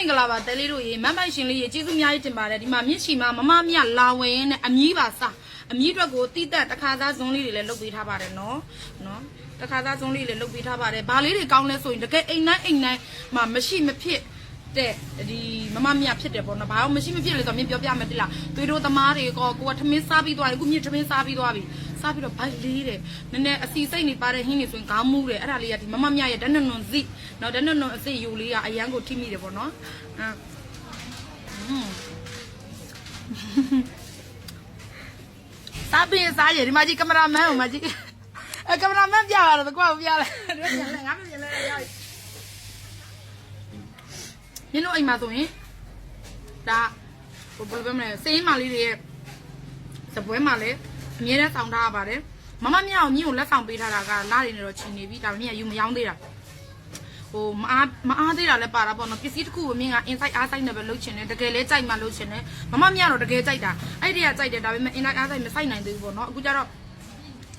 မင်္ဂလာပါတဲလေးတို့ရေမမ်ပိုင်ရှင်လေးရေကျေးဇူးအများကြီးတင်ပါတယ်ဒီမှာမြစ်ချီမှာမမမြလာဝင်နဲ့အမြီးပါစားအမြီးအတွက်ကိုတိတက်တစ်ခါသားဇွန်းလေးတွေလည်းလုပ်ပေးထားပါတယ်နော်နော်တစ်ခါသားဇွန်းလေးတွေလည်းလုပ်ပေးထားပါတယ်ဘာလေးတွေကောင်းလဲဆိုရင်တကယ်အိမ်နိုင်အိမ်နိုင်မှာမရှိမဖြစ် တဲ့ဒီမမမြဖြစ်တယ်ပေါ့နော်ဘာလို့မရှိမဖြစ်လဲဆိုတော့မင်းပြောပြမယ်တိလားသွေးတို့သမားတွေကကိုကထမင်းစားပြီးသွားတယ်အခုမြစ်ထမင်းစားပြီးသွားပြီစားပြီးတော့ဘိုက်လေးတယ်နည်းနည်းအစီစိတ်နေပါတဲ့ဟင်းနေဆိုရင်ခေါင်းမူးတယ်အဲ့ဒါလေးကဒီမမမြရဲ့ဓာတ်နွန်နွန်စီနော်ဓာတ်နွန်နွန်အစိယူလေးကအရန်ကိုထိမိတယ်ပေါ့နော်အမ်စားပင်းစားရဒီမှာကြီးကင်မရာမန်ဟိုမှာကြီးအဲကင်မရာမန်ပြလာတော့ကွာပြလာတို့ပြန်လဲငါမပြန်လဲရောက် ညတို့အိမ်မှာဆိုရင်ဒါဟိုဘယ်လိုပြောမလဲစေးမလေးတွေရဲ့စပွဲမှာလည်းအမြဲတမ်းဆောင်ထားရပါတယ်မမမြောင်မြင့်ကိုလက်ဆောင်ပေးထားတာကလာတွေနဲ့တော့ချင်နေပြီဒါပေမဲ့ယူမယောင်းသေးတာဟိုမအားမအားသေးတာလည်းပါတာပေါ့နော်ပစ္စည်းတစ်ခုကိုမြင်က inside အားဆိုင်နဲ့ပဲလုပ်ချင်တယ်တကယ်လဲကြိုက်မှလုပ်ချင်တယ်မမမြောင်တော့တကယ်ကြိုက်တာအဲ့ဒီကကြိုက်တယ်ဒါပေမဲ့ inside အားဆိုင်မဆိုင်နိုင်သေးဘူးပေါ့နော်အခုကျတော့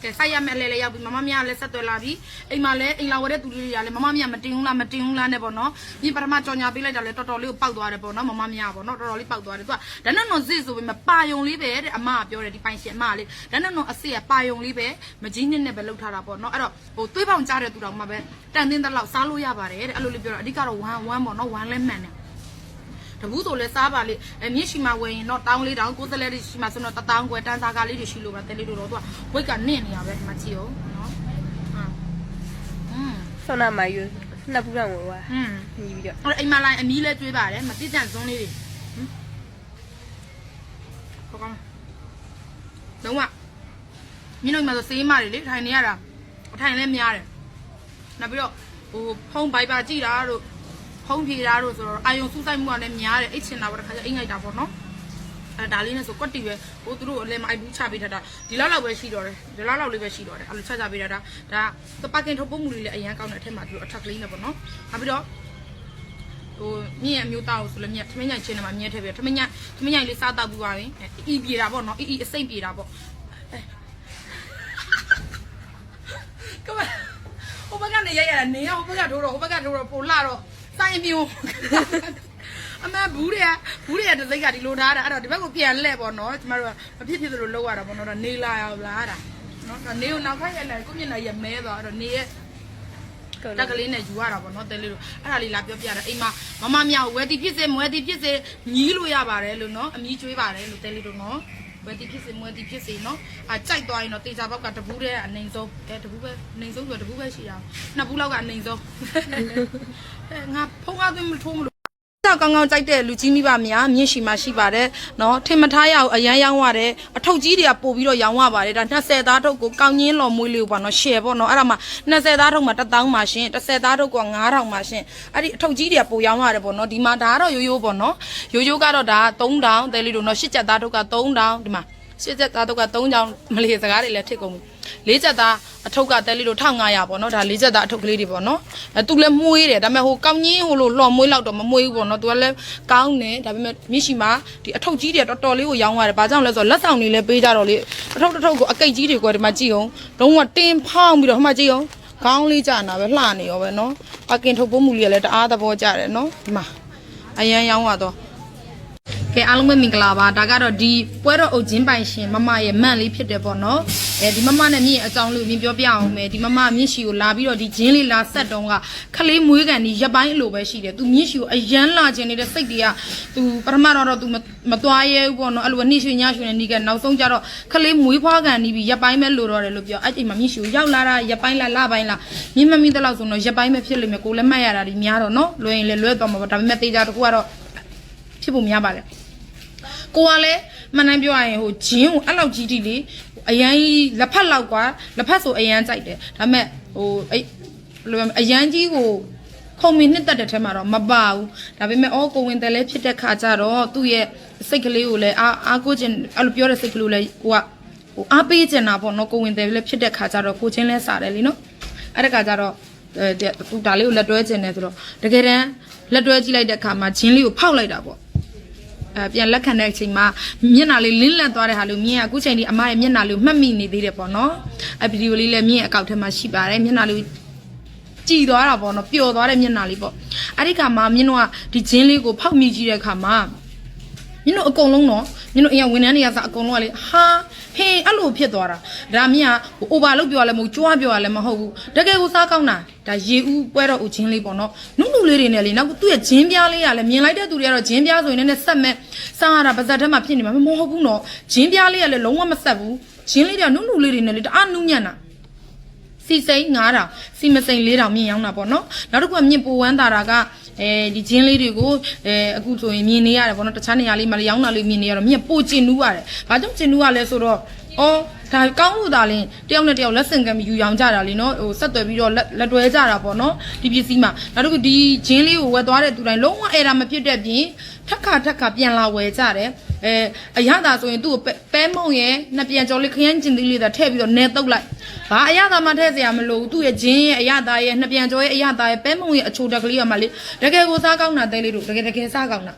ကဲဆိုင်ရမယ်လဲလဲရောက်ပြီမမမြလည်းဆက်သွယ်လာပြီအိမ်မှာလည်းအိမ်လာဝဲတဲ့သူလေးတွေကလည်းမမမြမတင်ဘူးလားမတင်ဘူးလားနဲ့ပေါ့နော်ဒီပထမကြော်ညာပေးလိုက်တာလည်းတော်တော်လေးကိုပောက်သွားတယ်ပေါ့နော်မမမြပေါ့နော်တော်တော်လေးပောက်သွားတယ်သူကဒါနဲ့တော့ဇစ်ဆိုပေမဲ့ပါယုံလေးပဲတဲ့အမကပြောတယ်ဒီပိုင်ရှင်အမကလေးဒါနဲ့တော့အစ်စ်ကပါယုံလေးပဲမကြီးနှစ်နဲ့ပဲလှုပ်ထားတာပေါ့နော်အဲ့တော့ဟိုသွေးပေါင်ကြားတဲ့သူတော်မှပဲတန်တင်းတဲ့လောက်စားလို့ရပါတယ်တဲ့အဲ့လိုလေးပြောတော့အဓိကတော့1 1ပေါ့နော်1လဲမှန်တယ် တဘူးဆိုလဲစားပါလေအမြင့်ရှိမှဝယ်ရင်တော့တောင်းလေးတောင်းကိုယ်သက်လေးရှိမှဆိုတော့တထောင်ခွဲတန်းစားကားလေးတွေရှိလို့ပဲတဲလေးတို့တော့သူကဝိတ်ကနင့်နေရပဲဒီမှာကြည့်ဦးနော်အင်းဆောနာမယူနှစ်ပူရံဝယ်ွာအင်းညီပြီးတော့အဲ့အိမ်မလိုက်အမီးလဲတွေးပါတယ်မတိတန်စွန်းလေးတွေဟုတ်ကောင်းလုံးဝမင်းတို့မှာဆိုစေးမတွေလေထိုင်နေရတာအထိုင်လည်းများတယ်နောက်ပြီးတော့ဟိုဖုန်းဗိုက်ပါကြည့်တာတို့ ဖုန်းဖြေတာတို့ဆိုတော့အာယုံစူးစိုက်မှုကလည်းများတယ်အိတ်ချင်တာပေါ့တစ်ခါကျအိမ်လိုက်တာပေါ့နော်အဲဒါလေးနဲ့ဆိုကွက်တီပဲဟိုသူတို့အလဲမိုက်ဘူးချပေးထားတာဒီလောက်လောက်ပဲရှိတော့တယ်ဒီလောက်လောက်လေးပဲရှိတော့တယ်အဲ့လိုချချပေးထားတာဒါသပါကင်ထုတ်ပုတ်မှုလေးလည်းအရန်ကောင်းတဲ့အထက်မှာသူတို့အထက်ကလေးနဲ့ပေါ့နော်နောက်ပြီးတော့ဟိုမြင့်ရဲ့အမျိုးသားကိုဆိုလည်းမြင့်ထမင်းညိုင်ချင်းထဲမှာမြင့်ထည့်ပြီးထမင်းညိုင်ထမင်းညိုင်လေးစားတော့ပြီးသွားပြီအီပြေတာပေါ့နော်အီအီအစိမ့်ပြေတာပေါ့ကမဟိုဘက်ကနေရိုက်ရတာနေရဟိုဘက်ကထိုးတော့ဟိုဘက်ကထိုးတော့ပိုလာတော့ စိုင်းပြိုအမဘူးတွေကဘူးတွေကတစိတ်ကဒီလိုထားတာအဲ့တော့ဒီဘက်ကိုပြန်လှည့်ပေါ့နော်ကျမတို့ကမဖြစ်ဖြစ်သလိုလုပ်ရတာပေါ့နော်တော့နေလာရောက်လားတာနော်ဒါနေကိုနောက်ခါရက်လိုက်ကိုမျက်နှာရမဲသွားအဲ့တော့နေရဲ့တက်ကလေးနဲ့ယူရတာပေါ့နော်တဲလေးတို့အဲ့ဒါလေးလာပြောပြတာအိမ်မှာမမမြောက်ဝယ်တီဖြစ်စေမွဲတီဖြစ်စေညီးလို့ရပါတယ်လို့နော်အမီးကျွေးပါတယ်လို့တဲလေးတို့နော် ဝယ်တီဖြစ်စေမွဲတီဖြစ်စေနော်အာကြိုက်သွားရင်တော့တေချာဘောက်ကတပူးတဲ့အနေဆုံးအဲတပူးပဲအနေဆုံးဆိုတပူးပဲရှိတာနှစ်ပူးလောက်ကအအနေဆုံးအဲငါဖုံးကားသွင်းမထိုးမလို့ စားကောင်းကောင်းကြိုက်တဲ့လူကြီးမိဘများမြင့်ရှိမှရှိပါတယ်နော်ထင်မထားရအောင်အရန်ရောင်းရတယ်အထုပ်ကြီးတွေကပို့ပြီးတော့ရောင်းရပါတယ်ဒါ20သားထုတ်ကိုကောင်းချင်းလော်မွေးလေးကိုပေါ့နော် share ပေါ့နော်အဲ့ဒါမှ20သားထုတ်မှာ1000ပါရှင်10သားထုတ်က9000ပါရှင်အဲ့ဒီအထုပ်ကြီးတွေကပို့ရောင်းရတယ်ပေါ့နော်ဒီမှာဒါကတော့ရိုးရိုးပေါ့နော်ရိုးရိုးကတော့ဒါ3000တဲလေးတို့နော်ရှစ်ချက်သားထုတ်က3000ဒီမှာရှစ်ချက်သားထုတ်က3000မလေးစကားတွေလည်းထစ်ကုန်ပြီ ၄ချက်သားအထုပ်ကတဲလေးလို့1500ပေါ့နော်ဒါ၄ချက်သားအထုပ်ကလေးတွေပေါ့နော်အဲသူလည်းမှုေးတယ်ဒါပေမဲ့ဟိုကောင်းကြီးဟိုလိုလှော်မွေးလောက်တော့မမွေးဘူးပေါ့နော်သူကလည်းကောင်းတယ်ဒါပေမဲ့မြင့်ရှိမှာဒီအထုပ်ကြီးတွေတော်တော်လေးကိုရောင်းရတယ်ဘာကြောင့်လဲဆိုတော့လက်ဆောင်တွေလည်းပေးကြတော့လေအထုပ်တစ်ထုပ်ကိုအကိတ်ကြီးတွေကဒီမှာကြည့်အောင်လုံးဝတင်းဖောင်းပြီးတော့ဟိုမှာကြည့်အောင်ခေါင်းလေးကြာနာပဲလှနေရောပဲနော်ပါကင်ထုတ်ပိုးမှုလေးကလည်းတအားသဘောကြတယ်နော်ဒီမှာအရန်ရောင်းရတော့ ကဲအားလုံးပဲမင်္ဂလာပါဒါကတော့ဒီပွဲတော်အုပ်ချင်းပိုင်ရှင်မမရဲ့မန့်လေးဖြစ်တယ်ပေါ့နော်အဲဒီမမနဲ့မြင့်အကြောင်းလေးကိုမြင်ပြောပြအောင်မယ်ဒီမမမြင့်ရှိကိုလာပြီးတော့ဒီဂျင်းလေးလာဆက်တုံးကခလေးမွေးကန်ဒီရပ်ပိုင်းအလိုပဲရှိတယ်သူမြင့်ရှိကိုအရန်လာခြင်းနေတဲ့စိတ်တွေကသူပထမတော့တော့သူမသွားရဲဘူးပေါ့နော်အဲ့လိုနှိရွှေညရွှေနဲ့နေကနောက်ဆုံးကျတော့ခလေးမွေးဖွားကန်နေပြီးရပ်ပိုင်းပဲလိုတော့တယ်လို့ပြောအဲ့ဒီမှာမြင့်ရှိကိုရောက်လာတာရပ်ပိုင်းလားလပိုင်းလားမြင့်မမီတဲ့လောက်ဆိုတော့ရပ်ပိုင်းပဲဖြစ်လိမ့်မယ်ကိုလည်းမှတ်ရတာဒီများတော့နော်လွယ်ရင်လည်းလွယ်သွားမှာပေါ့ဒါပေမဲ့တေချာတကူကတော့ ဖြစ်ဖို့များပါလေကိုကလည်းမနှမ်းပြောရရင်ဟိုဂျင်းကိုအဲ့လောက်ကြီးတိလေအရန်ကြီးလက်ဖက်လောက်ကွာလက်ဖက်ဆိုအရန်ကြိုက်တယ်ဒါပေမဲ့ဟိုအဲ့ဘယ်လိုလဲအရန်ကြီးကိုခုံမင်းနှစ်သက်တဲ့ထဲမှာတော့မပါဘူးဒါပေမဲ့အော်ကိုဝင်တယ်လဲဖြစ်တဲ့ခါကျတော့သူ့ရဲ့စိတ်ကလေးကိုလည်းအားအားကိုခြင်းအဲ့လိုပြောတဲ့စိတ်ကလေးကိုလည်းကိုကဟိုအားပေးချင်တာပေါ့နော်ကိုဝင်တယ်လဲဖြစ်တဲ့ခါကျတော့ကိုချင်းလဲစားတယ်လीနော်အဲ့ဒါခါကျတော့အဲသူဒါလေးကိုလက်တွဲချင်တယ်ဆိုတော့တကယ်တမ်းလက်တွဲကြည့်လိုက်တဲ့ခါမှာဂျင်းလေးကိုဖောက်လိုက်တာပေါ့အဲ ပြန်လက်ခံတဲ့အချိန်မှာမျက်နှာလေးလင်းလက်သွားတဲ့ဟာလို့မြင်ရအခုချိန်ဒီအမရဲ့မျက်နှာလေးကိုမှတ်မိနေသေးတယ်ပေါ့နော်အဲဗီဒီယိုလေးလည်းမြင်အကောက်ထဲမှာရှိပါတယ်မျက်နှာလေးကြည်သွားတာပေါ့နော်ပျော်သွားတဲ့မျက်နှာလေးပေါ့အဲ့ဒီခါမှာမြင်းတို့ကဒီဂျင်းလေးကိုဖောက်မိကြည့်တဲ့ခါမှာ မြင်းတို့အကုန်လုံးတော့မြင်းတို့အရင်ဝန်ထမ်းတွေကစအကုန်လုံးကလေဟာဟေးအဲ့လိုဖြစ်သွားတာဒါမြင်းကအိုဘာလုပ်ပြောရလဲမဟုတ်ကြွားပြောရလဲမဟုတ်ဘူးတကယ်ကိုစားကောင်းတာဒါရေဦးပွဲတော့ဦးဂျင်းလေးပေါ့နော်နုနုလေးတွေနဲ့လေနောက်သူ့ရဲ့ဂျင်းပြားလေးကလည်းမြင်လိုက်တဲ့သူတွေကတော့ဂျင်းပြားဆိုရင်လည်းဆက်မဲ့စားရတာပါဇက်ထဲမှာဖြစ်နေမှာမဟုတ်ဘူးနော်ဂျင်းပြားလေးကလည်းလုံးဝမဆက်ဘူးဂျင်းလေးတွေကနုနုလေးတွေနဲ့လေတအားနုညံ့တာစီစိန်9000စီမစိန်4000မြင့်ရောင်းတာပေါ့နော်နောက်တစ်ခုကမြင့်ပူဝမ်းတာတာက အဲဒီဂျင်းလေးတွေကိုအဲအခုဆိုရင်မြင်နေရတယ်ပေါ့နော်တခြားနေရာလေးမှာလည်းရောင်းတာလေးမြင်နေရတော့မြင့်ပိုကျင်နူးရတယ်ဘာကြောင့်ကျင်နူးရလဲဆိုတော့ အော်ဒါကောင်းလို့ဒါလင်းတယောက်နဲ့တယောက်လက်ဆင့်ကမ်းပြီးယူရောင်းကြတာလीနော်ဟိုဆက်သွယ်ပြီးတော့လက်လက်တွဲကြတာပေါ့နော်ဒီပစ္စည်းမှာနောက်တစ်ခုဒီဂျင်းလေးကိုဝယ်သွားတဲ့သူတိုင်းလုံးဝအဲ့ဒါမဖြစ်တဲ့ပြင်ထက်ခါထက်ခါပြန်လာဝယ်ကြတယ်အဲအရသာဆိုရင်သူ့ကိုပဲပဲမုံရဲ့နှစ်ပြန်ကြော်လေးခရမ်းကျင်သေးလေးသာထည့်ပြီးတော့နဲတုတ်လိုက်ဘာအရသာမှထည့်စရာမလိုဘူးသူ့ရဲ့ဂျင်းရဲ့အရသာရဲ့နှစ်ပြန်ကြော်ရဲ့အရသာရဲ့ပဲမုံရဲ့အချိုတက်ကလေးကမှလေတကယ်ကိုစားကောင်းတာတဲလေးတို့တကယ်တကယ်စားကောင်းတာ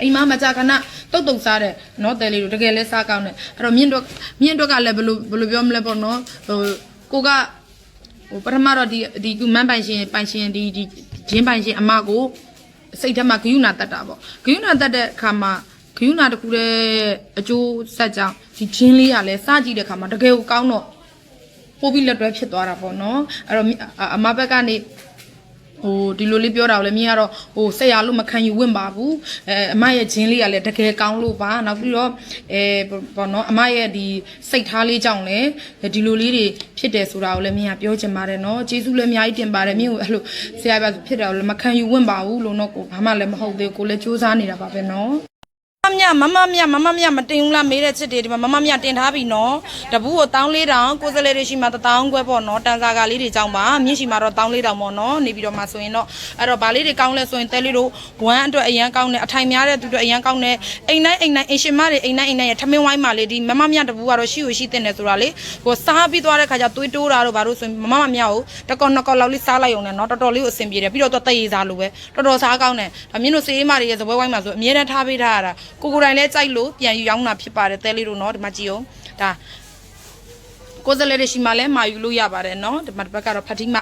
အိမ်မမကြခဏတုတ်တုတ်စားတယ်နော်တဲလေးတို့တကယ်လဲစားကောင်းတယ်အဲ့တော့မြင့်တော့မြင့်တော့ကလည်းဘယ်လိုဘယ်လိုပြောမလဲပေါ့နော်ဟိုကိုကဟိုပထမတော့ဒီဒီကူမန်းပိုင်ရှင်ပိုင်ရှင်ဒီဒီဂျင်းပိုင်ရှင်အမကိုစိတ်ထဲမှာဂယုဏတတ်တာပေါ့ဂယုဏတတ်တဲ့အခါမှာဂယုဏတခုတည်းအကျိုးဆက်ကြောင်းဒီဂျင်းလေးကလည်းစားကြည့်တဲ့အခါမှာတကယ်ကိုကောင်းတော့ပို့ပြီးလက်တွဲဖြစ်သွားတာပေါ့နော်အဲ့တော့အမဘက်ကနေ ဟိုဒီလိုလေးပြောတာကိုလည်းမြင်ရတော့ဟိုဆက်ရလို့မခံယူဝင့်ပါဘူးအဲအမရဲ့ဂျင်းလေးကလည်းတကယ်ကောင်းလို့ပါနောက်ပြီးတော့အဲဘောနော်အမရဲ့ဒီစိတ်ထားလေးကြောင့်လည်းဒီလိုလေးတွေဖြစ်တယ်ဆိုတာကိုလည်းမြင်ရပြောချင်ပါတယ်နော်ကျေးဇူးလည်းအများကြီးတင်ပါတယ်မြင်ကိုအဲ့လိုဆရာပြဖြစ်တာကိုလည်းမခံယူဝင့်ပါဘူးလို့နော်ကိုဘာမှလည်းမဟုတ်သေးဘူးကိုလည်းစူးစမ်းနေတာပါပဲနော် မမမြမမမြမမမြမတင်ဘူးလားမေးတဲ့ချစ်တွေဒီမှာမမမြတင်ထားပြီနော်တပူးကို1400ကိုယ်စလဲတွေရှိမှ1000ခွဲပေါ့နော်တန်စာကာလေးတွေကြောင်းပါမြင့်ရှိမှတော့1400ပေါ့နော်နေပြီးတော့မှဆိုရင်တော့အဲ့တော့ဗာလေးတွေကောင်းလဲဆိုရင်တဲလေးတို့ဝမ်းအတွက်အရန်ကောင်းတယ်အထိုင်များတဲ့သူတို့အရန်ကောင်းတယ်အိမ်တိုင်းအိမ်တိုင်းအင်ရှင်မတွေအိမ်တိုင်းအိမ်တိုင်းရထမင်းဝိုင်းမှာလေဒီမမမြတပူးကတော့ရှိကိုရှိတင်တယ်ဆိုတာလေဟိုစားပြီးသွားတဲ့ခါကျသွေးတိုးတာတို့ဘာလို့ဆိုရင်မမမြကိုတကောနှစ်ကောလောက်လေးစားလိုက်အောင်နဲ့နော်တော်တော်လေးကိုအဆင်ပြေတယ်ပြီးတော့တော့တည်ရစားလို့ပဲတော်တော်စားကောင်းတယ်ဒါမြင့်တို့စေးမတွေရဲ့ဇပွဲဝိုင်းမှာဆိုအမြဲတမ်းထားပေးထားရတာ ကိုကိုတိုင်းလဲကြိုက်လို့ပြန်ယူရောင်းတာဖြစ်ပါတယ်တဲလေးတို့နော်ဒီမှာကြည့်အောင်ဒါကိုယ်စလဲတွေရှိမှလဲမာယူလို့ရပါတယ်နော်ဒီမှာတစ်ဘက်ကတော့ဖတိမ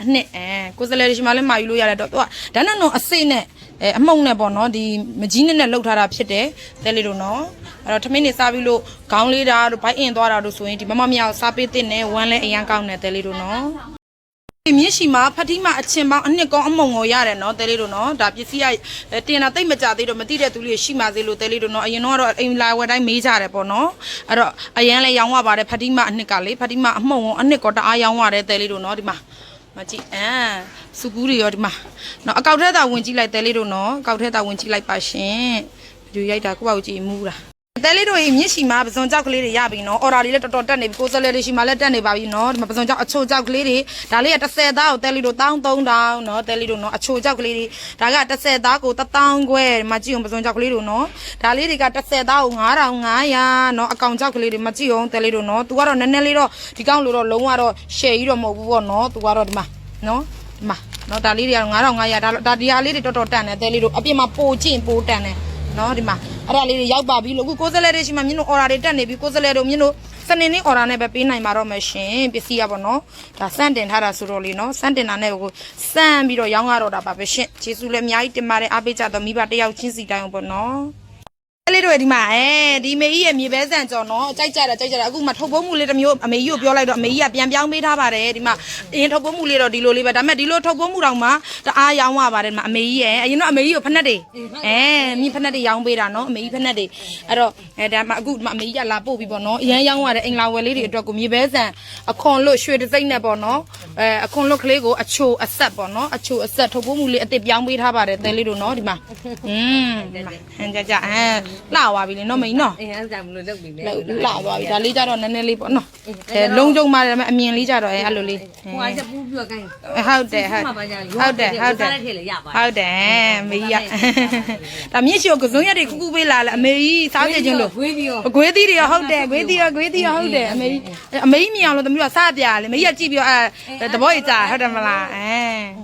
အနှစ်အဲကိုယ်စလဲတွေရှိမှလဲမာယူလို့ရတယ်တော့သူကဒါနဲ့တော့အစိတ်နဲ့အဲအမှုန့်နဲ့ပေါ့နော်ဒီမကြီးနဲ့နဲ့လှုပ်ထားတာဖြစ်တယ်တဲလေးတို့နော်အဲ့တော့ထမင်းနေစားပြီးလို့ခေါင်းလေးတာတို့ဘိုက်အင်သွားတာတို့ဆိုရင်ဒီမမမြောက်စားပေးတဲ့နဲ့ဝမ်းလဲအရန်ကောင်းတယ်တဲလေးတို့နော်ဒီ မြင့်ရှိမှာဖတိမအချင်းပေါင်းအနှစ်ကောင်းအမုံကိုရတယ်နော်တဲလေးတို့နော်ဒါပစ္စည်းကတင်တာတိတ်မကြသေးတော့မသိတဲ့သူလေးရှိမှသေးလို့တဲလေးတို့နော်အရင်တော့ကတော့အိမ်လာဝယ်တိုင်းမေးကြတယ်ပေါ့နော်အဲ့တော့အရန်လဲရောင်းရပါတယ်ဖတိမအနှစ်ကလေဖတိမအမှုံကိုအနှစ်ကောတအားရောင်းရတယ်တဲလေးတို့နော်ဒီမှာမကြည့်အမ်စုကူးတွေရောဒီမှာနော်အကောက်ထဲသာဝင်ကြည့်လိုက်တဲလေးတို့နော်အကောက်ထဲသာဝင်ကြည့်လိုက်ပါရှင်ဗီဒီယိုရိုက်တာကိုယ့်ဘာကိုကြည့်မူးတာ တဲလေးတို့ရေမြင့်ရှိမှာပစုံကြောက်ကလေးတွေရပြီနော်အော်ဒါလေးလည်းတော်တော်တက်နေပြီကိုစလဲလေးရှိမှာလည်းတက်နေပါပြီနော်ဒီမှာပစုံကြောက်အချိုကြောက်ကလေးတွေဒါလေးက30သားကိုတဲလေးတို့1300နော်တဲလေးတို့နော်အချိုကြောက်ကလေးတွေဒါက30သားကို1000ခွဲဒီမှာကြည့်အောင်ပစုံကြောက်ကလေးတို့နော်ဒါလေးတွေက30သားကို9500နော်အကောင်ကြောက်ကလေးတွေမကြည့်အောင်တဲလေးတို့နော်သူကတော့နည်းနည်းလေးတော့ဒီကောင်လို့တော့လုံးဝတော့ရှယ်ကြီးတော့မဟုတ်ဘူးပေါ့နော်သူကတော့ဒီမှာနော်ဒီမှာနော်ဒါလေးတွေက9500ဒါဒါဒီဟာလေးတွေတော်တော်တန်တယ်တဲလေးတို့အပြင်မှာပိုကျင့်ပိုတန်တယ်နော်ဒီမှာ အဲ့ဒါလေးတွေရောက်ပါပြီလို့အခုကိုယ်စလဲတွေရှိမှမြင်းတို့ order တွေတက်နေပြီကိုယ်စလဲတို့မြင်းတို့စနေနေ့ order နဲ့ပဲပေးနိုင်မှာတော့မယ်ရှင်ပစ္စည်းရပါတော့ဒါစန့်တင်ထားတာဆိုတော့လေနော်စန့်တင်တာနဲ့ကိုစန့်ပြီးတော့ရောင်းရတော့တာပါပဲရှင်ဂျေစုလည်းအများကြီးတင်ပါတယ်အားပေးကြတော့မိဘတယောက်ချင်းစီတိုင်းအောင်ပေါ့နော် အဲ့လေးတို့ဒီမှာအဲဒီမေကြီးရဲ့မြေပဲဆန်ကြော်နော်ကြိုက်ကြတာကြိုက်ကြတာအခုမှထုတ်ပုံးမှုလေးတစ်မျိုးအမေကြီးကိုပြောလိုက်တော့အမေကြီးကပြန်ပြောင်းပေးထားပါတယ်ဒီမှာအရင်ထုတ်ပုံးမှုလေးတော့ဒီလိုလေးပဲဒါပေမဲ့ဒီလိုထုတ်ပုံးမှုတောင်မှတအားရောင်းရပါတယ်ဒီမှာအမေကြီးရဲ့အရင်တော့အမေကြီးကိုဖက်နဲ့တွေအဲမြင်းဖက်နဲ့တွေရောင်းပေးတာနော်အမေကြီးဖက်နဲ့တွေအဲ့တော့အဲဒါမှအခုဒီမှာအမေကြီးကလာပို့ပြီးပေါ့နော်အရန်ရောင်းရတဲ့အင်္ဂလာဝယ်လေးတွေအတွက်ကိုမြေပဲဆန်အခွန်လွတ်ရွှေတစ်စိမ့်နဲ့ပေါ့နော်အဲအခွန်လွတ်ကလေးကိုအချိုအဆက်ပေါ့နော်အချိုအဆက်ထုတ်ပုံးမှုလေးအစ်စ်ပြောင်းပေးထားပါတယ်တဲလေးတို့နော်ဒီမှာอืมဒီမှာဟန်ကြကြအဲလှသွားပြီလေနော်မိန်နော်အင်းအဲ့ဒါမလို့လုပ်ပြီလေလှသွားပြီဒါလေးကြတော့နည်းနည်းလေးပေါ့နော်အဲလုံးကြုံပါတယ်ဒါပေမဲ့အမြင်လေးကြတော့အဲအဲ့လိုလေးဟိုကချက်ပူးပြကိုင်းဟုတ်တယ်ဟုတ်ဟုတ်တယ်ဟုတ်တယ်စားတဲ့ထဲလေရပါဟုတ်တယ်မေကြီးကဒါမြင့်ရှိကိုကစုံရက်တွေခူးခူးပေးလာလဲအမေကြီးစားကြခြင်းလို့ဝေးပြီးတော့အကွေးသီးတွေရောဟုတ်တယ်ကွေးသီးရောကွေးသီးရောဟုတ်တယ်အမေကြီးအမေကြီးမြင်အောင်လို့သမီးတို့ကစားပြလေမေကြီးကကြည့်ပြီးတော့အဲသဘောကြီးကြာဟုတ်တယ်မလားအဲ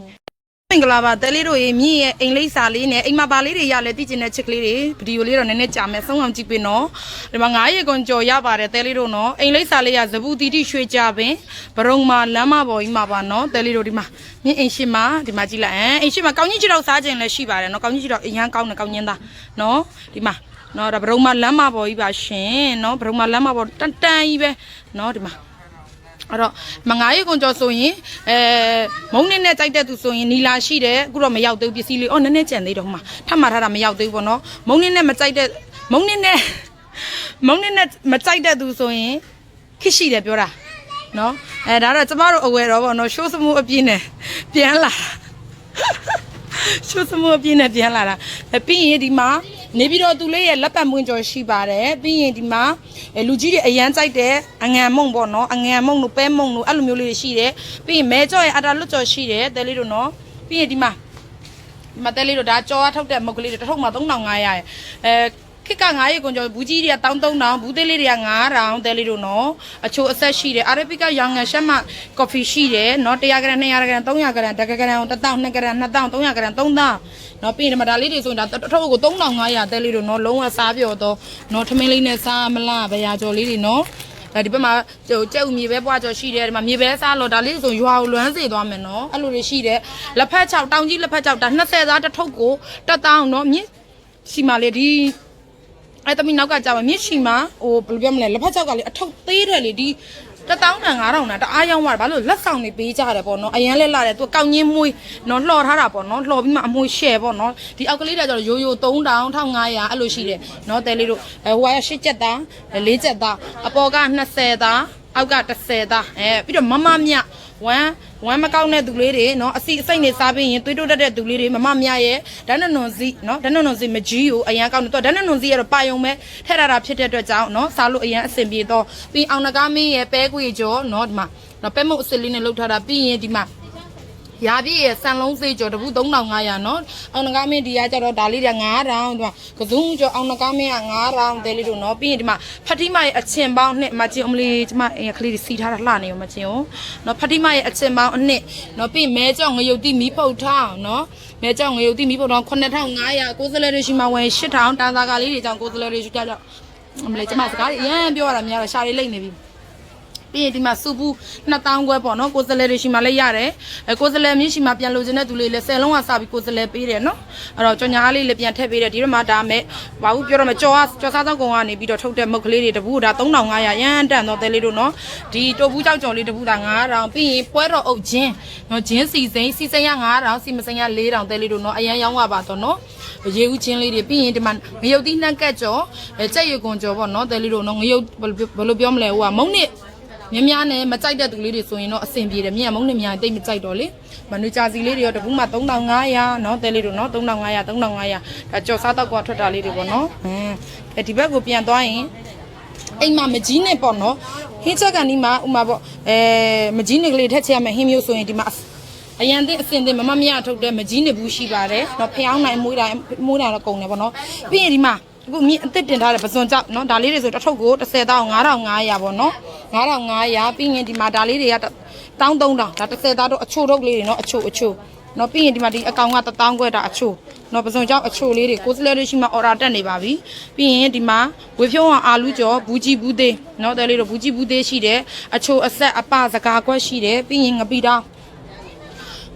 င်္ဂလာပါတဲလေးတို့ရေမြင့်ရဲ့အိမ်လိပ်စာလေးနဲ့အိမ်မပါလေးတွေရလဲတည်ကျင်တဲ့ချစ်ကလေးတွေဗီဒီယိုလေးတော့နည်းနည်းကြာမယ်ဆုံးအောင်ကြည့်ပေးနော်ဒီမှာ9ရေကွန်ကြော်ရပါတယ်တဲလေးတို့နော်အိမ်လိပ်စာလေးရဇဘူးတီတီရွှေကြပင်ဘရုံမာလမ်းမပေါ်ကြီးမှာပါနော်တဲလေးတို့ဒီမှာမြင့်အိမ်ရှိမှာဒီမှာကြည့်လိုက်ဟမ်အိမ်ရှိမှာကောင်းကြီးချီတော့စားခြင်းလည်းရှိပါတယ်နော်ကောင်းကြီးချီတော့အရန်ကောင်းတယ်ကောင်းညင်းသားနော်ဒီမှာနော်ဒါဘရုံမာလမ်းမပေါ်ကြီးပါရှင်နော်ဘရုံမာလမ်းမပေါ်တန်တန်ကြီးပဲနော်ဒီမှာ အဲ့တော့မငါးရီကွန်ကျော်ဆိုရင်အဲမုံနဲ့နဲ့ကြိုက်တဲ့သူဆိုရင်နီလာရှိတယ်အခုတော့မရောက်သေးဘူးပစ္စည်းလေးအော်နည်းနည်းကြံသေးတော့ဟိုမှာထပ်မှာထားတာမရောက်သေးဘူးပေါ့နော်မုံနဲ့နဲ့မကြိုက်တဲ့မုံနဲ့နဲ့မုံနဲ့နဲ့မကြိုက်တဲ့သူဆိုရင်ခစ်ရှိတယ်ပြောတာနော်အဲဒါတော့ကျမတို့အဝယ်တော့ပေါ့နော်ရှိုးစမှုအပြင်းနဲ့ပြန်လာရှိုးစမှုအပြင်းနဲ့ပြန်လာတာအဲပြီးရင်ဒီမှာ နေပြီးတော့သူလေးရဲ့လက်ပတ်မွင့်ကျော်ရှိပါတယ်ပြီးရင်ဒီမှာအဲလူကြီးတွေအရန်ကြိုက်တဲ့အငံမုံပေါ့နော်အငံမုံတို့ပဲမုံတို့အဲ့လိုမျိုးလေးတွေရှိတယ်ပြီးရင်မဲကျော်ရဲ့အတာလွတ်ကျော်ရှိတယ်တဲလေးတို့နော်ပြီးရင်ဒီမှာဒီမှာတဲလေးတို့ဒါကြောအထုတ်တဲ့မုတ်ကလေးတွေတစ်ထုပ်မှာ3500ရဲ့အဲ ခစ်က9ရေကွန်ကျော်ဘူးကြီးတွေက1300ဘူးသေးလေးတွေက9000တဲလေးတို့နော်အချိုအဆက်ရှိတယ်အာရဘီကရောင်ငံရှက်မကော်ဖီရှိတယ်နော်100ဂရမ်200ဂရမ်300ဂရမ်တကဂရမ်1000 2ဂရမ်2000 300ဂရမ်3000နော်ပြီးရင်ဒီမှာဒါလေးတွေဆိုရင်ဒါတစ်ထုပ်ကို3500တဲလေးတို့နော်လုံးဝစားပြောတော့နော်ထမင်းလေးနဲ့စားမလားဗရာကျော်လေးတွေနော်အဲဒီဘက်မှာကျုပ်ကျုပ်မြေပဲပွားကြော်ရှိတယ်ဒီမှာမြေပဲစားလို့ဒါလေးဆိုရွာကိုလွမ်းစေသွားမယ်နော်အဲ့လိုတွေရှိတယ်လက်ဖက်6တောင်ကြီးလက်ဖက်6ဒါ20သားတစ်ထုပ်ကိုတက်တောင်းနော်မြင့်ရှိမှလေဒီ အဲ့တမီနောက်ကကြာမှာမြင့်ရှိမှဟိုဘယ်လိုပြောမလဲလက်ဖက်6ကလေအထုပ်သေးတယ်လေဒီတတောင်းတန်9000နာတအားရောင်းသွားတယ်ဘာလို့လက်ဆောင်နေပေးကြတယ်ပေါ့နော်အရန်လဲလာတယ်သူကောက်ညင်းမွေးနော်လှော်ထားတာပေါ့နော်လှော်ပြီးမှအမွေရှယ်ပေါ့နော်ဒီအောက်ကလေးတွေကျတော့ရိုးရိုး3000 1500အဲ့လိုရှိတယ်နော်တဲလေးတို့အဲဟိုက8ချက်သား4ချက်သားအပေါ်က20သား အောက်က30သားအဲပြီးတော့မမမြဝမ်းဝမ်းမကောက်တဲ့သူလေးတွေနော်အစီအစိတ်နေစားပြီးရင်သွေးတိုးတတ်တဲ့သူလေးတွေမမမြရဲ့ဓာတ်နနွန်စီနော်ဓာတ်နနွန်စီမကြီးကိုအရန်ကောက်နေတော့ဓာတ်နနွန်စီကတော့ပါယုံပဲထက်ထတာဖြစ်တဲ့အတွက်ကြောင့်နော်စားလို့အရန်အဆင်ပြေတော့ပြီးအောင်နကားမင်းရဲ့ပဲကွေကျော်နော်ဒီမှာနော်ပဲမုတ်အစစ်လေးနဲ့လှုပ်ထားတာပြီးရင်ဒီမှာ ရာပြည့်ရဲ့ဆန်လုံးသေးကြော်တပူ3500နော်အောင်နကားမင်းဒီကကြတော့ဒါလေးတွေက9000တို့ကစုံကြော်အောင်နကားမင်းက9000သေးလေးတို့နော်ပြီးရင်ဒီမှာဖတိမရဲ့အချင်းပေါင်းနှစ်မချင်းအမလီကျမအင်ကလေးတွေစီထားတာလှနေရောမချင်းရောနော်ဖတိမရဲ့အချင်းပေါင်းအနှစ်နော်ပြီးမဲကြော်ငရုတ်တိမီးပုတ်ထောင်းနော်မဲကြော်ငရုတ်တိမီးပုတ်ထောင်း9500ကိုယ်စလဲတွေရှိမှဝယ်8000တန်စာကလေးတွေကြောင့်ကိုယ်စလဲတွေရှိကြတော့အမလီကျမစကားရမ်းပြောရတာများတော့ရှာလေးလိမ့်နေပြီ ပြီးရင်ဒီမှာစူပူ2000ခွဲပေါ့နော်ကိုယ်စလဲတွေရှိမှလည်းရတယ်အဲကိုယ်စလဲမြင့်ရှိမှပြန်လိုချင်တဲ့သူလေးလည်း10လုံးကစပြီးကိုယ်စလဲပေးတယ်နော်အဲ့တော့ကြော်ညာလေးလည်းပြန်ထည့်ပေးတယ်ဒီတော့မှဒါမဲ့ဘာဘူးပြောရမလဲကြော်အားကြော်စားသောက်ကုန်ကနေပြီးတော့ထုတ်တဲ့မုတ်ကလေးတွေတပူဒါ3500ရမ်းတန်တော့တဲလေးတို့နော်ဒီတိုဘူးကြောက်ကြော်လေးတပူဒါ9000ပြီးရင်ပွဲတော်အုပ်ချင်းနော်ဂျင်းစီစိန်စီစိန်ရ9000စီမစိန်ရ4000တဲလေးတို့နော်အရန်ရောင်းရပါတော့နော်ရေဦးချင်းလေးတွေပြီးရင်ဒီမှာငရုတ်တိနှက်ကက်ကြော်အဲကြက်ရွကွန်ကြော်ပေါ့နော်တဲလေးတို့နော်ငရုတ်ဘယ်လိုပြောမလဲဟိုကမုံနစ် မြများနဲ့မကြိုက်တဲ့သူလေးတွေဆိုရင်တော့အဆင်ပြေတယ်မြင်မုံနဲ့မြန်တိတ်မကြိုက်တော့လေမနူကြာစီလေးတွေရောတပူးမှ3500နော်တဲလေးတို့နော်3500 3500ဒါကြော်စားတော့ကွာထွက်တာလေးတွေပေါ့နော်အင်းအဲဒီဘက်ကိုပြန်သွားရင်အိမ်မှာမကြီးနဲ့ပေါ့နော်ဟင်းချက်ကန်ဒီမှာဥမာပေါ့အဲမကြီးနဲ့ကလေးထက်ချက်ရမယ်ဟင်းမျိုးဆိုရင်ဒီမှာအရန်သိအစင်သိမမမရထုတ်တဲ့မကြီးနေဘူးရှိပါတယ်။တော့ဖျောင်းနိုင်မွေးတိုင်းမွေးတိုင်းတော့ကုန်တယ်ပေါ့နော်။ပြီးရင်ဒီမှာ အခုမြင့်အစ်စ်တင်ထားတဲ့ပစွန်ကြောက်နော်ဒါလေးတွေဆိုတစ်ထုပ်ကို30000 5500ပေါ့နော်5500ပြီးရင်ဒီမှာဒါလေးတွေက13000ဒါ30သားတော့အချိုထုပ်လေးတွေနော်အချိုအချိုနော်ပြီးရင်ဒီမှာဒီအကောင်က1000ခွဲတာအချိုနော်ပစုံကြောင့်အချိုလေးတွေကိုစလဲလေးရှိမှအော်ဒါတက်နေပါပြီပြီးရင်ဒီမှာဝေဖြုံးအောင်အာလူကျော်ဘူးကြီးဘူးသေးနော်တဲလေးတော့ဘူးကြီးဘူးသေးရှိတယ်အချိုအဆက်အပစကားခွက်ရှိတယ်ပြီးရင်ငပိတောင်း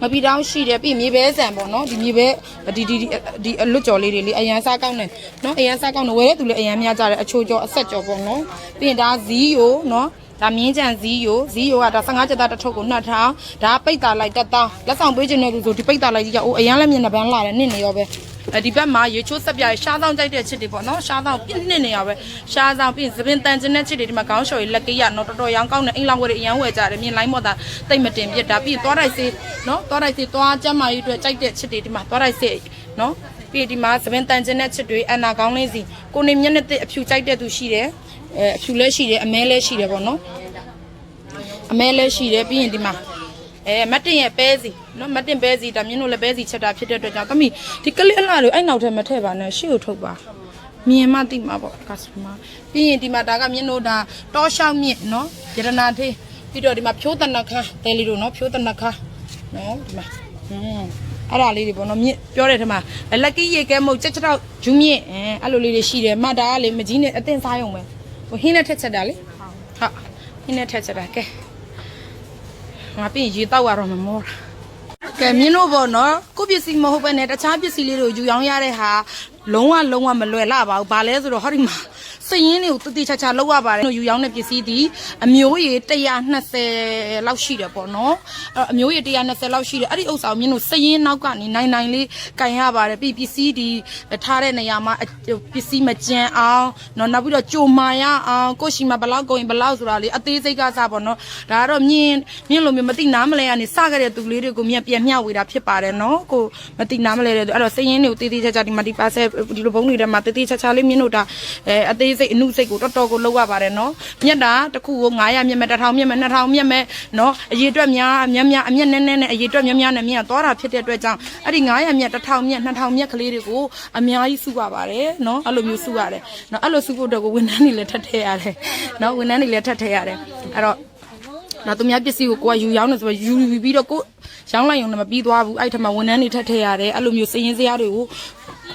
မပီတောင်းရှိတယ်ပြီးမြေပဲဆန်ပေါ့နော်ဒီမြေပဲဒီဒီဒီဒီအလွတ်ကြော်လေးတွေလေအရန်စားကောင်းတယ်နော်အရန်စားကောင်းတယ်ဝယ်တဲ့သူလည်းအရန်များကြတယ်အချိုကြော်အဆက်ကြော်ပေါ့နော်ပြီးရင်ဒါဇီးယိုနော်ဒါမြင်းကြံဇီးယိုဇီးယိုကဒါ15ကျက်သားတစ်ထုပ်ကိုနှက်ထောင်ဒါပိတ်တာလိုက်တက်တောင်းလက်ဆောင်ပေးခြင်းနဲ့သူဆိုဒီပိတ်တာလိုက်ကြီးကအိုးအရန်လည်းမျက်နှာပန်းလာတယ်နင့်နေရောပဲအဲ ဒီဘက်မှာရေချိုးဆက်ပြရှားဆောင်ကြိုက်တဲ့ချစ်တွေပေါ့နော်ရှားဆောင်ပြင်းနေနေရပဲရှားဆောင်ပြီးသပင်တန်ကျင်တဲ့ချစ်တွေဒီမှာခေါင်းလျှော်ရလက်ကေးရနော်တော်တော်ရောင်းကောင်းတဲ့အိမ်လောင်ဝယ်တွေအရန်ဝယ်ကြတယ်မြင်လိုက်မော့တာတိတ်မတင်ပြစ်တာပြီးသွားတိုက်စေးနော်သွားတိုက်စေးသွားကျမ်းမာရေးအတွက်ကြိုက်တဲ့ချစ်တွေဒီမှာသွားတိုက်စေးနော်ပြီးဒီမှာသပင်တန်ကျင်တဲ့ချစ်တွေအနာကောင်းလေးစီကိုနေမျက်နှာအဖြူကြိုက်တဲ့သူရှိတယ်အဲအဖြူလည်းရှိတယ်အမဲလည်းရှိတယ်ပေါ့နော်အမဲလည်းရှိတယ်ပြီးရင်ဒီမှာ အဲမတ်တင်ရဲ့ပဲစီနော်မတ်တင်ပဲစီဒါမြင်းတို့လည်းပဲစီချက်တာဖြစ်တဲ့အတွက်ကြောင့်သမီးဒီကလေးအလှတွေအဲ့နောက်ထဲမထည့်ပါနဲ့ရှေ့ကိုထုတ်ပါမြင်မှသိမှာပေါ့ကစတမာပြီးရင်ဒီမှာဒါကမြင်းတို့ဒါတောရှောက်မြင့်နော်ယရနာသေးပြီးတော့ဒီမှာဖြိုးတနခါတဲလီတို့နော်ဖြိုးတနခါနော်ဒီမှာဟွန်းအဲ့ဒါလေးတွေပေါ့နော်မြင့်ပြောတဲ့ထက်မှာလက်ကီးရေကဲမုတ်ချက်ချက်တော့ဂျူးမြင့်အဲအဲ့လိုလေးတွေရှိတယ်မှတ်တာကလေမကြီးနဲ့အတင်းစားရုံပဲဟိုဟင်းနဲ့ထက်ချက်တာလေဟုတ်ဟင်းနဲ့ထက်ချက်တာကဲ ငါပြင်ရေတောက်ရတော့မမောတာကဲမြင်းတို့ပေါ့နော်ကိုယ့်ပစ္စည်းမဟုတ်ပဲနဲ့တခြားပစ္စည်းလေးတွေကိုယူရောင်းရတဲ့ဟာ လုံးဝလုံးဝမလွယ်လာပါဘူးဘာလဲဆိုတော့ဟောဒီမှာစရင်တွေကိုတတိချာချာလောက်ရပါတယ်ယူရောင်းတဲ့ပစ္စည်းဒီအမျိုးရေ120လောက်ရှိတယ်ပေါ့နော်အဲ့တော့အမျိုးရေ120လောက်ရှိတယ်အဲ့ဒီဥစ္စာကိုမြင်းတို့စရင်နောက်ကနေနိုင်နိုင်လေးကန်ရပါတယ်ပြီးပစ္စည်းဒီထားတဲ့နေရာမှာအပစ္စည်းမကျန်အောင်နော်နောက်ပြီးတော့ကြိုမာရအောင်ကိုယ့်ရှိမှာဘလောက်ကုန်ရင်ဘလောက်ဆိုတာလေအသေးစိတ်ကစားပေါ့နော်ဒါကတော့မြင်းမြင်းလိုမျိုးမသိနားမလဲကနေစခဲ့တဲ့သူလေးတွေကိုမြင်းပြန်မျှဝေတာဖြစ်ပါတယ်နော်ကိုမသိနားမလဲတဲ့သူအဲ့တော့စရင်တွေကိုတေးသေးချာချာဒီမှာဒီပါဆယ်ဒီလိုဘုံတွေထဲမှာတေးသေးချာချာလေးမြင်းတို့ဒါအဲအသေးစိတ်အနုစိတ်ကိုတော်တော်ကိုလောက်ရပါတယ်နော်မြက်တာတစ်ခုကို900မြက်မဲ့1000မြက်မဲ့2000မြက်မဲ့နော်အရေးအတွက်များအများများအမျက်နဲနဲနဲ့အရေးအတွက်များများနဲ့မြင်းကသွားတာဖြစ်တဲ့အတွက်ကြောင့်အဲ့ဒီ900မြက်1000မြက်2000မြက်ကလေးတွေကိုအများကြီးစုရပါတယ်နော်အဲ့လိုမျိုးစုရတယ်နော်အဲ့လိုစုဖို့အတွက်ကိုဝန်ထမ်းတွေလည်းထပ်ထည့်ရတယ်နော်ဝန်ထမ်းတွေလည်းထပ်ထည့်ရတယ်အဲ့တော့နောက်သူများပစ္စည်းကိုကိုကယူရောင်းနေဆိုတော့ယူယူပြီးတော့ကိုရောင်းလိုက်ရုံနဲ့မပြီးသွားဘူးအဲ့ထက်မှဝန်ထမ်းတွေထပ်ထည့်ရတယ်အဲ့လိုမျိုးစည်ရင်စရာတွေကို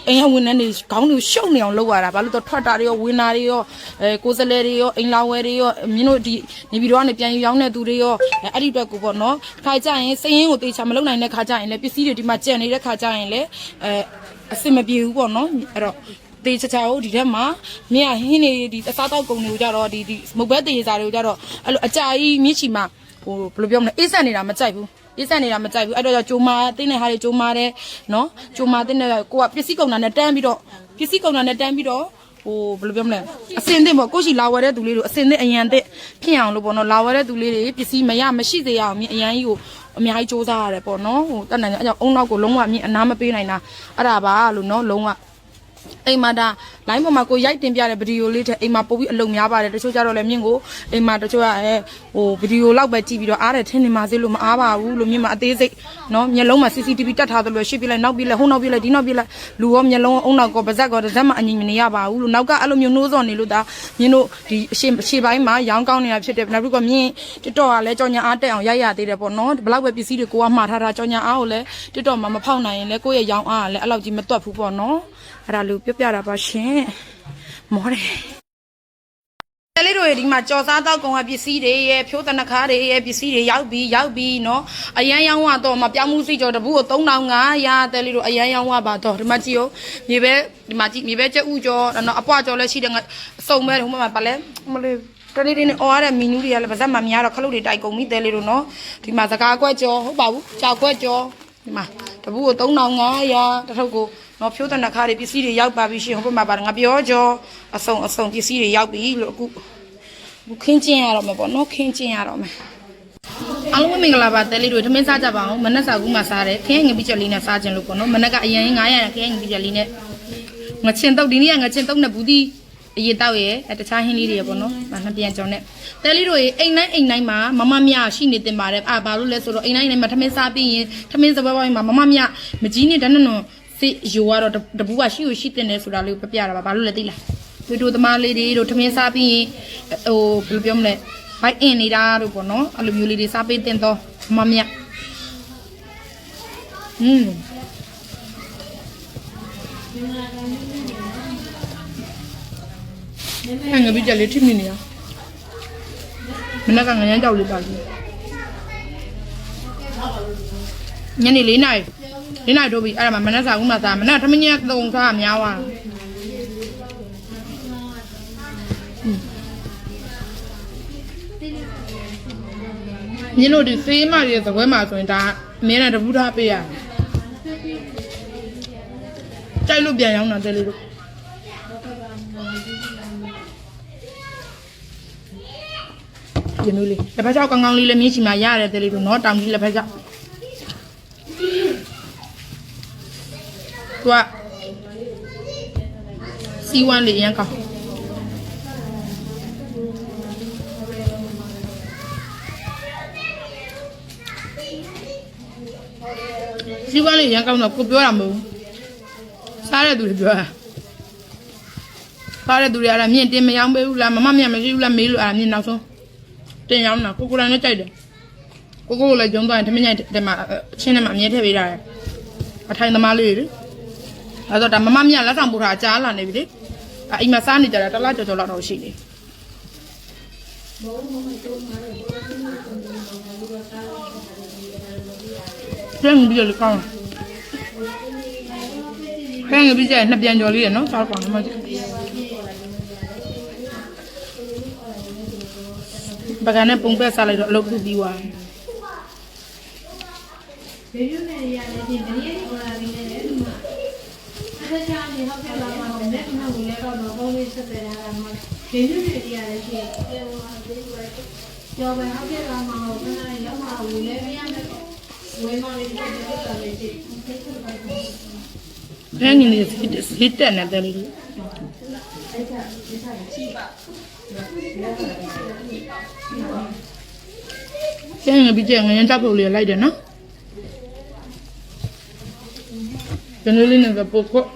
အိမ်ကဝန်ထမ်းတွေခေါင်းတွေရှုပ်နေအောင်လုပ်ရတာဘာလို့တော့ထွက်တာတွေရောဝင်တာတွေရောအဲကိုယ်စလဲတွေရောအိမ်လာဝဲတွေရောမင်းတို့ဒီနေပြီးတော့ကနေပြန်ယူရောင်းတဲ့သူတွေရောအဲအဲ့ဒီအတွက်ကိုပေါ့နော်ခါကြရင်စည်ရင်ကိုတေချာမလုပ်နိုင်တဲ့ခါကြရင်လည်းပစ္စည်းတွေဒီမှာကြံနေတဲ့ခါကြရင်လည်းအဲအဆင်မပြေဘူးပေါ့နော်အဲ့တော့တေးချာချာကိုဒီထက်မှာမြင်းကဟင်းနေဒီအစားတောက်ကုန်တွေကိုကြတော့ဒီဒီမုတ်ဘက်တေးစားတွေကိုကြတော့အဲ့လိုအကြာကြီးမြင့်ချီမှာဟိုဘယ်လိုပြောမလဲအေးဆက်နေတာမကြိုက်ဘူး အေးဆက်နေတာမကြိုက်ဘူးအဲ့တော့ကြိုမာတင်းတဲ့ဟာတွေကြိုမာတယ်နော်ကြိုမာတင်းတဲ့ကိုကပစ္စည်းကုန်တာနဲ့တန်းပြီးတော့ပစ္စည်းကုန်တာနဲ့တန်းပြီးတော့ဟိုဘယ်လိုပြောမလဲအစင်သင့်ပေါ့ကိုရှိလာဝဲတဲ့သူလေးတို့အစင်သင့်အရန်သင့်ဖြစ်အောင်လို့ပေါ့နော်လာဝဲတဲ့သူလေးတွေပစ္စည်းမရမရှိစေရအောင်မြင်အရန်ကြီးကိုအများကြီးစူးစမ်းရတယ်ပေါ့နော်ဟိုတက်နိုင်တယ်အဲ့ကြောင့်အုံနောက်ကိုလုံးဝမြင်အနာမပေးနိုင်တာအဲ့ဒါပါလို့နော်လုံးဝအိမ်မှာဒါ line ပေါ်မှာကိုရိုက်တင်ပြတဲ့ဗီဒီယိုလေးတဲ့အိမ်မှာပို့ပြီးအလုံများပါတယ်တချို့ကြတော့လည်းမြင့်ကိုအိမ်မှာတချို့ကအဲ ဟိုဗီဒီယိုလောက်ပဲကြည့်ပြီးတော့အားတယ်ထင်းနေမှာစေလို့မအားပါဘူးလို့မြင့်မှာအသေးစိတ်နော်မျက်လုံးမှာ CCTV တက်ထားတယ်လို့ရှစ်ပြလိုက်နောက်ပြလိုက်ဟိုနောက်ပြလိုက်ဒီနောက်ပြလိုက်လူရောမျက်လုံးအုံနောက်ကောပါဇက်ကောတစ်စက်မှအညီမနေရပါဘူးလို့နောက်ကအဲ့လိုမျိုးနှိုးစော်နေလို့ဒါမြင့်တို့ဒီအရှိအရှိပိုင်းမှာရောင်းကောင်းနေတာဖြစ်တယ်နောက်ပြီးတော့မြင့်တစ်တော့ကလည်းကြောင်ညာအားတက်အောင်ရိုက်ရသေးတယ်ပေါ့နော်ဘလောက်ပဲပစ္စည်းတွေကိုကမှားထားတာကြောင်ညာအားကိုလည်းတစ်တော့မှမဖောက်နိုင်ရင်လည်းကိုယ့်ရဲ့ရောင်းအားကလည်းအဲ့လောက်ကြီးမတွက်ဘူးပေါ့နော်အဲ့ဒါလို့ပြောပြတာပါရှင်မောတယ်ကလေးတို့ရဲ့ဒီမှာကြော်စားတော့ကောင်ကပစ္စည်းတွေရဲ့ဖြိုးတနခါတွေရဲ့ပစ္စည်းတွေရောက်ပြီးရောက်ပြီးเนาะအရန်ရောင်းဝတော့မပြောင်းမှုစိကြော်တပူကို3500တဲလေးတို့အရန်ရောင်းဝပါတော့ဒီမှာကြည့်ရောမြေပဲဒီမှာကြည့်မြေပဲကျက်ဥကြော်နော်အပွားကြော်လည်းရှိတယ်ငါအစုံပဲဟိုမှာပါလဲမလေးတလေးလေးနဲ့အော်ရတဲ့မီနူးတွေကလည်းပါဇက်မှများတော့ခလုတ်တွေတိုက်ကုန်ပြီတဲလေးတို့နော်ဒီမှာစကားကွက်ကြော်ဟုတ်ပါဘူးကြောက်ကွက်ကြော်ဒီမှာတပူကို3500တထုပ်ကို နော်ဖြိုးတနခါတွေပစ္စည်းတွေရောက်ပါပြီရှင်ဟိုဘက်မှာပါတယ်ငါပြောကြော်အစုံအစုံပစ္စည်းတွေရောက်ပြီလို့အခုဘူးခင်းကျင်းရတော့မယ်ပေါ့နော်ခင်းကျင်းရတော့မယ်အားလုံးပဲမင်္ဂလာပါတဲလေးတို့ထမင်းစားကြပါအောင်မနက်စာကူးမှစားတယ်ခင်းငပိချက်လေးနဲ့စားခြင်းလို့ပေါ့နော်မနက်ကအရင်900ရခင်းငပိချက်လေးနဲ့ငချင်းတုတ်ဒီနေ့ကငချင်းတုတ်နဲ့ဘူးဒီအရေးတောက်ရဲ့အဲတခြားဟင်းလေးတွေရပေါ့နော်။ဗာနှစ်ပြန်ကြောင်နဲ့တဲလေးတို့ရေအိမ်တိုင်းအိမ်တိုင်းမှာမမမြရှိနေတင်ပါတယ်။အာဘာလို့လဲဆိုတော့အိမ်တိုင်းအိမ်တိုင်းမှာထမင်းစားပြီးရင်ထမင်းစပွဲပိုင်းမှာမမမြမကြီးနေတန်းနွန် စစ်ယူရတော့တပူကရှိကိုရှိတင်နေဆိုတာလေးကိုပြပြတာပါ။ဘာလို့လဲသိလား။တွေ့တို့သမားလေးတွေတို့ထမင်းစားပြီးရင်ဟိုဘယ်လိုပြောမလဲဘိုက်အင်နေတာတို့ပေါ့နော်အဲ့လိုမျိုးလေးတွေစားပေးတင်တော့မမမြอืมအဲ့ငါပြီးကြလေထိမိနေရမနက်ကငရမ်းကြောက်လေးပါလို့ညနေ၄နာရီ ၄နာရီတို့ပြီအဲ့ဒါမှမနက်စာဦးမှစားမနက်ထမင်းညက်သုံးစားများသွားမြင်းတို့ဒီစေးမရဲ့သပွဲမှာဆိုရင်ဒါအများနဲ့တပူးထားပေးရတယ်ကြိုက်လို့ပြန်ရောင်းတာတဲလေးတို့ဒီမျိုးလေးလက်ဖက်ချောက်ကောင်းကောင်းလေးလည်းမြင်းချီမှာရတယ်တဲလေးတို့နော်တောင်ကြီးလက်ဖက်ချောက် သူကစီဝမ်းလေးအရင်ကောင်းစီးပွားလေးရန်ကောင်းတော့ကိုပြောတာမဟုတ်ဘူးစားတဲ့သူတွေပြောတာစားတဲ့သူတွေအဲ့ဒါမြင့်တင်မရောင်းပေးဘူးလားမမမြတ်မရှိဘူးလားမေးလို့အဲ့ဒါမြင့်နောက်ဆုံးတင်ရောင်းတာကိုကိုရန်နဲ့ကြိုက်တယ်ကိုကိုကိုလည်းဂျုံသွားရင်ထမင်းညိုက်တယ်မှာအချင်းထဲမှာအမြဲထည့်ပေးတာလေအထိုင်သမားလေးတွေ အဲ့တော့ဒါမမမြလက်ဆောင်ပို့ထားကြားလာနေပြီလေအဲ့အိမ်မှာစားနေကြတာတစ်လားကြော်ကြော်လောက်တော့ရှိနေပြန်ပြီးတော့ကောင်းခန်းပြီးကြနှစ်ပြန်ကြော်လေးရနော်စားကောင်းတယ်မကြည့်ပကံနဲ့ပုံပက်စားလိုက်တော့အလုပ်ပြုပြီးသွားတယ်ဗီဒီယိုနဲ့ရရတယ်ဒီမနေ့ကလာပြီးနေတယ်ဒီမှာ အဲ့ဒါကြောင့်ဒီဟောက်ကလာမှာလည်းဒီမှာဝင်တော့တော့ဘုံလေးဆက်တယ်လာမှာဗီဒီယိုနဲ့ရတယ်ရှိတယ်ကျော်ပဲဟောက်ကလာမှာဟိုကနေ့ရောက်မှာဝင်လဲမရမယ်ဝေးမလေးပြောတာလေးရှိ။အဲ့ငင်းလေးဟစ်တက်နေတယ်လေ။ကျန်ငါပြီးကျန်ငါရင်တောက်ဖို့လေးလိုက်တယ်နော်။ကျန်လေးနဲ့ကပုတ်ဖို့